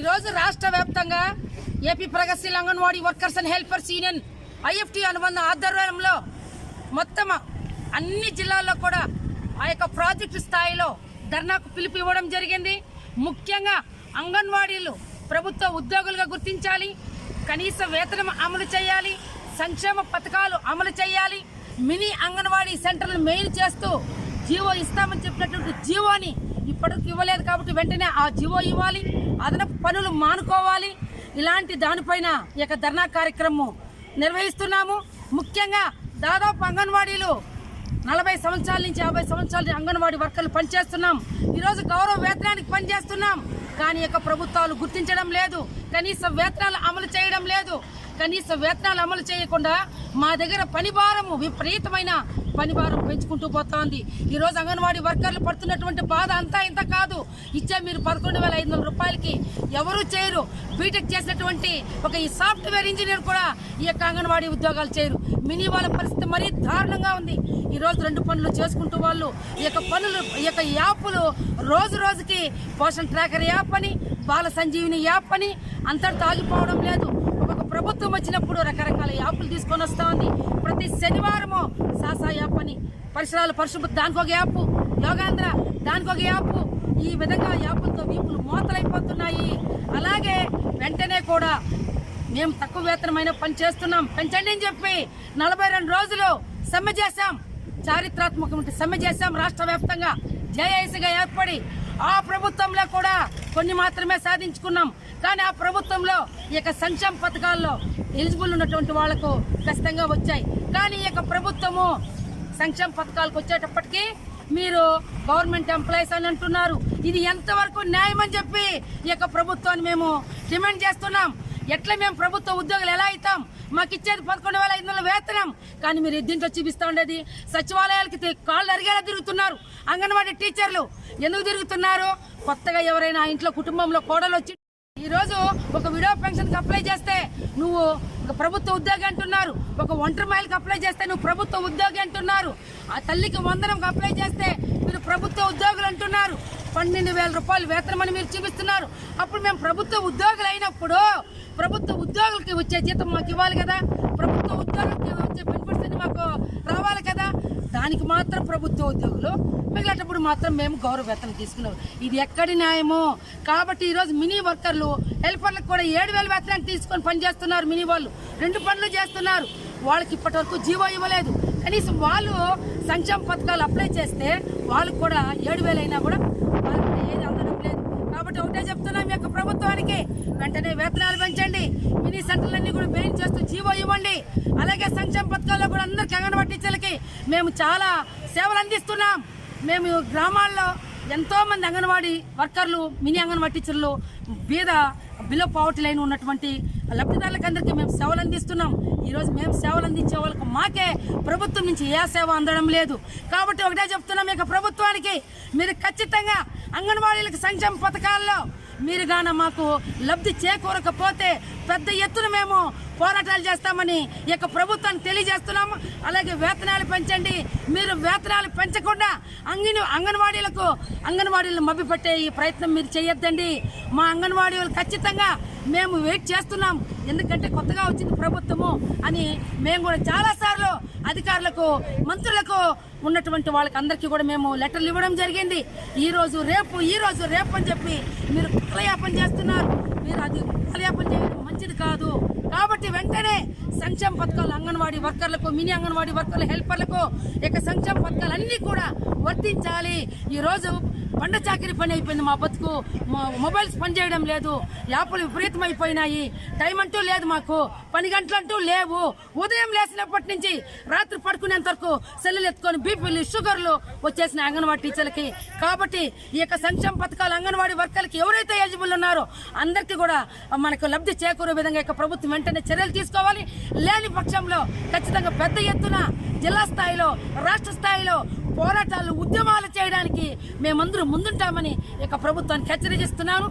ఈరోజు రాష్ట్ర వ్యాప్తంగా ఏపీ ప్రగతిశీల anganwadi workers and helpers union IFT అనుబంధ ఆధ్వర్యంలో మొత్తం అన్ని జిల్లాల్లో కూడా ఆ యొక్క ప్రాజెక్టు స్థాయిలో ధర్నాకు పిలుపు ఇవ్వడం జరిగింది. ముఖ్యంగా అంగన్వాడీలు ప్రభుత్వ ఉద్యోగులుగా గుర్తించాలి. కనీస వేతనం అమలు చేయాలి. సంక్షేమ పథకాలు అమలు చేయాలి. మినీ అంగన్వాడీ సెంటర్లు మెయిన్ చేస్తూ జీవో ఇస్తామని చెప్పినటువంటి జీవోని ఇప్పటికి ఇవ్వలేదు కాబట్టి వెంటనే ఆ జీవో ఇవ్వాలి. అదనపు పనులు మానుకోవాలి. ఇలాంటి దానిపైన ఈ యొక్క ధర్నా కార్యక్రమం నిర్వహిస్తున్నాము. ముఖ్యంగా దాదాపు అంగన్వాడీలు నలభై సంవత్సరాల నుంచి యాభై సంవత్సరాల నుంచి అంగన్వాడీ వర్కర్లు పనిచేస్తున్నాం. ఈరోజు గౌరవ వేతనానికి పనిచేస్తున్నాం. కానీ యొక్క ప్రభుత్వాలు గుర్తించడం లేదు. కనీస వేతనాలు అమలు చేయడం లేదు. కనీస వేతనాలు అమలు చేయకుండా మా దగ్గర పని భారము విపరీతమైన పని భారం పెంచుకుంటూ పోతోంది. ఈరోజు రోజు అంగన్వాడీ వర్కర్లు పడుతున్నటువంటి బాధ అంతా ఇంత కాదు. ఇచ్చే మీరు పదకొండు వేల ఐదు వందల రూపాయలకి ఎవరూ చేయరు. బీటెక్ చేసినటువంటి ఒక ఈ సాఫ్ట్వేర్ ఇంజనీర్ కూడా ఈ యొక్క అంగన్వాడీ ఉద్యోగాలు చేయరు. మినీ వాళ్ళ పరిస్థితి మరీ దారుణంగా ఉంది. ఈ రోజు రెండు పనులు చేసుకుంటూ వాళ్ళు ఈ యొక్క పనులు ఈ యొక్క యాప్లు రోజు రోజుకి పోషణ ట్రాకర్ యాప్ అని బాల సంజీవిని యాప్ అని అంతటితో ఆగిపోవడం లేదు. వచ్చినప్పుడు రకరకాల యాప్లు తీసుకొని వస్తా ఉంది. ప్రతి శనివారము సాసా యాప్ అని పరిసరాల పరిశుభ్రత దానికి ఒక యాప్. యోగాంధ్ర దానికి ఒక యాప్. ఈ విధంగా యాప్లతో వీపులు మూతలైపోతున్నాయి. అలాగే వెంటనే కూడా మేము తక్కువ వేతనమైన పని చేస్తున్నాం. పెంచండి అని చెప్పి నలభై రెండు రోజులు సమ్మె చేశాం. చారిత్రాత్మకమైన సమ్మె చేశాం. రాష్ట్ర వ్యాప్తంగా జేఐసీగా ఏర్పడి ఆ ప్రభుత్వంలో కూడా కొన్ని మాత్రమే సాధించుకున్నాం. కానీ ఆ ప్రభుత్వంలో ఈ యొక్క సంక్షేమ పథకాల్లో ఎలిజిబుల్ ఉన్నటువంటి వాళ్ళకు ఖచ్చితంగా వచ్చాయి. కానీ ఈ యొక్క ప్రభుత్వము సంక్షేమ పథకాలకు వచ్చేటప్పటికీ మీరు గవర్నమెంట్ ఎంప్లాయీస్ అని అంటున్నారు. ఇది ఎంతవరకు న్యాయం అని చెప్పి ఈ యొక్క ప్రభుత్వాన్ని మేము డిమాండ్ చేస్తున్నాం. ఎట్లా మేము ప్రభుత్వ ఉద్యోగులు ఎలా అవుతాం? మాకు ఇచ్చేది పదకొండు వేల ఐదు వందల వేతనం. కానీ మీరు దీంట్లో చూపిస్తూ ఉండేది. సచివాలయాలకి కాళ్ళు అరిగేలా తిరుగుతున్నారు. అంగన్వాడీ టీచర్లు ఎందుకు తిరుగుతున్నారు? కొత్తగా ఎవరైనా ఆ ఇంట్లో కుటుంబంలో కోడలు వచ్చి ఈరోజు ఒక విడో పెన్షన్కి అప్లై చేస్తే నువ్వు ఒక ప్రభుత్వ ఉద్యోగి అంటున్నారు. ఒక ఒంటరి మైల్కి అప్లై చేస్తే నువ్వు ప్రభుత్వ ఉద్యోగి అంటున్నారు. ఆ తల్లికి వందనంకి అప్లై చేస్తే మీరు ప్రభుత్వ ఉద్యోగులు అంటున్నారు. పన్నెండు వేల రూపాయలు వేతనం అని మీరు చూపిస్తున్నారు. అప్పుడు మేము ప్రభుత్వ ఉద్యోగులు అయినప్పుడు ప్రభుత్వ ఉద్యోగులకి వచ్చే జీతం మాకు ఇవ్వాలి కదా. ప్రభుత్వ ఉద్యోగులకి వచ్చే బెనిఫిట్స్ అన్ని మాకు రావాలి కదా. దానికి మాత్రం ప్రభుత్వ ఉద్యోగులు మిగిలేటప్పుడు మాత్రం మేము గౌరవ వేతనం తీసుకున్నాం. ఇది ఎక్కడి న్యాయము? కాబట్టి ఈరోజు మినీ వర్కర్లు హెల్పర్లకు కూడా ఏడు వేల వేతనాన్ని తీసుకొని పనిచేస్తున్నారు మినీ వాళ్ళు. రెండు పనులు చేస్తున్నారు. వాళ్ళకి ఇప్పటి వరకు జీవో ఇవ్వలేదు. కనీసం వాళ్ళు సంక్షేమ పథకాలు అప్లై చేస్తే వాళ్ళకు కూడా ఏడు వేలు అయినా కూడా వాళ్ళకి ఏది అందడం లేదు కాబట్టి ఒకటే చెప్తున్నాం మీ యొక్క ప్రభుత్వానికి వెంటనే వేతనాలు పెంచండి. మినీ సెంటర్లన్నీ కూడా మెయిన్ చేస్తూ జీవో ఇవ్వండి. అలాగే సంక్షేమ పథకాల్లో కూడా అందరికి అంగన్వాడీ టీచర్లకి మేము చాలా సేవలు అందిస్తున్నాం. మేము గ్రామాల్లో ఎంతోమంది అంగన్వాడీ వర్కర్లు మినీ అంగన్వాడీ టీచర్లు బీద బిలో పావర్టీ లైన్ ఉన్నటువంటి లబ్ధిదారులకు అందరికీ మేము సేవలు అందిస్తున్నాం. ఈరోజు మేము సేవలు అందించే వాళ్ళకి మాకే ప్రభుత్వం నుంచి ఏ సేవ అందడం లేదు. కాబట్టి ఒకటే చెప్తున్నాం ఇక ప్రభుత్వానికి మీరు ఖచ్చితంగా అంగన్వాడీలకు సంక్షేమ పథకాల్లో మీరు గాన మాకు లబ్ధి చేకూరకపోతే పెద్ద ఎత్తున మేము పోరాటాలు చేస్తామని ఈ యొక్క ప్రభుత్వాన్ని తెలియజేస్తున్నాము. అలాగే వేతనాలు పెంచండి. మీరు వేతనాలు పెంచకుండా అంగిని అంగన్వాడీలకు అంగన్వాడీలను మభ్యపెట్టే ఈ ప్రయత్నం మీరు చేయొద్దండి. మా అంగన్వాడీ వాళ్ళు ఖచ్చితంగా మేము వెయిట్ చేస్తున్నాం. ఎందుకంటే కొత్తగా వచ్చింది ప్రభుత్వము అని మేము కూడా చాలాసార్లు అధికారులకు మంత్రులకు ఉన్నటువంటి వాళ్ళకి అందరికీ కూడా మేము లెటర్లు ఇవ్వడం జరిగింది. ఈరోజు రేపు ఈ రోజు రేపు అని చెప్పి మీరు కలయాపన చేస్తున్నారు. మీరు అది కలయాపన చేయడం మంచిది కాదు. కాబట్టి వెంటనే సంక్షేమ పథకాలు అంగన్వాడీ వర్కర్లకు మినీ అంగన్వాడీ వర్కర్ల హెల్పర్లకు ఇక సంక్షేమ పథకాలు అన్ని కూడా వర్తించాలి. ఈరోజు పండ చాకరీ పని అయిపోయింది మా బతుకు. మొబైల్స్ పని చేయడం లేదు. యాప్లు విపరీతం అయిపోయినాయి టైం అంటూ లేదు మాకు. పని గంటలంటూ లేవు. ఉదయం లేచినప్పటి నుంచి రాత్రి పడుకునేంత వరకు సెల్లులు ఎత్తుకొని బీపీలు షుగర్లు వచ్చేసిన అంగన్వాడీ టీచర్లకి. కాబట్టి ఈ యొక్క సంక్షేమ పథకాలు అంగన్వాడీ వర్కర్లకి ఎవరైతే ఎలిజిబుల్ ఉన్నారో అందరికీ కూడా మనకు లబ్ధి చేకూరే విధంగా ప్రభుత్వం వెంటనే చర్యలు తీసుకోవాలి. లేని పక్షంలో ఖచ్చితంగా పెద్ద ఎత్తున జిల్లా స్థాయిలో రాష్ట్ర స్థాయిలో పోరాటాలు ఉద్యమాలు చేయడానికి మేమందరూ ముందుంటామని ఇక ప్రభుత్వానికి హెచ్చరిస్తున్నాను.